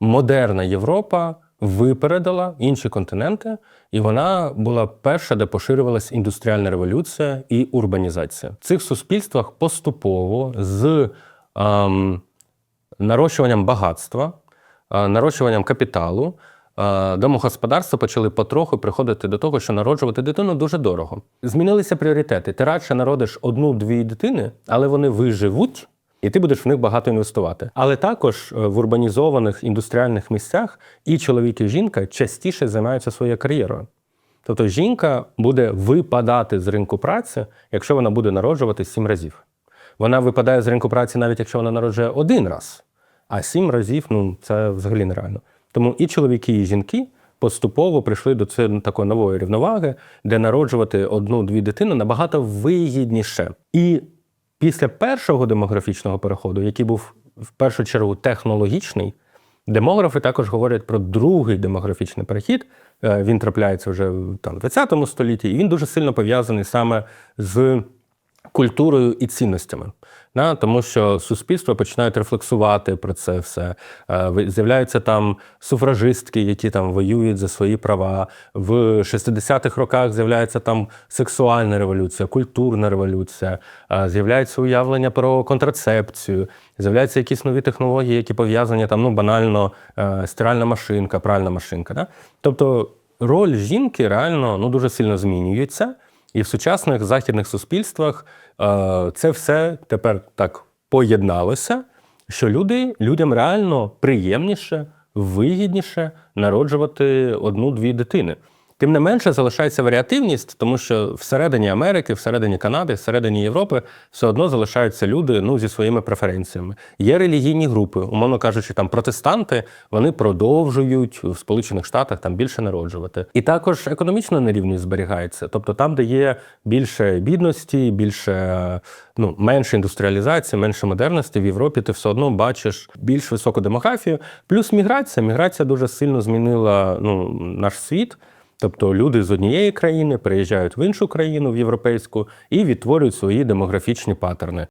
модерна Європа випередила інші континенти, і вона була перша, де поширювалася індустріальна революція і урбанізація. В цих суспільствах поступово з ем, нарощуванням багатства, е, нарощуванням капіталу. е, Домогосподарства почали потроху приходити до того, що народжувати дитину дуже дорого. Змінилися пріоритети. Ти радше народиш одну-дві дитини, але вони виживуть, і ти будеш в них багато інвестувати. Але також е, в урбанізованих індустріальних місцях і чоловік, і жінка частіше займаються своєю кар'єрою. Тобто жінка буде випадати з ринку праці, якщо вона буде народжувати сім разів. Вона випадає з ринку праці, навіть якщо вона народжує один раз, а сім разів ну це взагалі нереально. Тому і чоловіки, і жінки поступово прийшли до цієї такої нової рівноваги, де народжувати одну-дві дитини набагато вигідніше. І після першого демографічного переходу, який був в першу чергу технологічний, демографи також говорять про другий демографічний перехід. Е, Він трапляється вже в там, 20 столітті, і він дуже сильно пов'язаний саме з культурою і цінностями. Да? Тому що суспільство починають рефлексувати про це все. Е, З'являються там суфражистки, які там воюють за свої права. В 60-х роках з'являється там сексуальна революція, культурна революція, е, з'являється уявлення про контрацепцію, з'являються якісь нові технології, які пов'язані там, ну, банально е, стиральна машинка, пральна машинка. Да? Тобто роль жінки реально ну, дуже сильно змінюється. І в сучасних західних суспільствах е, це все тепер так поєдналося, що люди, людям реально приємніше, вигідніше народжувати одну-дві дитини. Тим не менше залишається варіативність, тому що всередині Америки, всередині Канади, всередині Європи все одно залишаються люди ну, зі своїми преференціями. Є релігійні групи, умовно кажучи, там протестанти вони продовжують в Сполучених Штатах там більше народжувати. І також економічна нерівність зберігається. Тобто там, де є більше бідності, більше ну менше індустріалізації, менше модерності в Європі, ти все одно бачиш більш високу демографію. Плюс міграція. Міграція дуже сильно змінила ну, наш світ. Тобто люди з однієї країни переїжджають в іншу країну, в європейську, і відтворюють свої демографічні паттерни.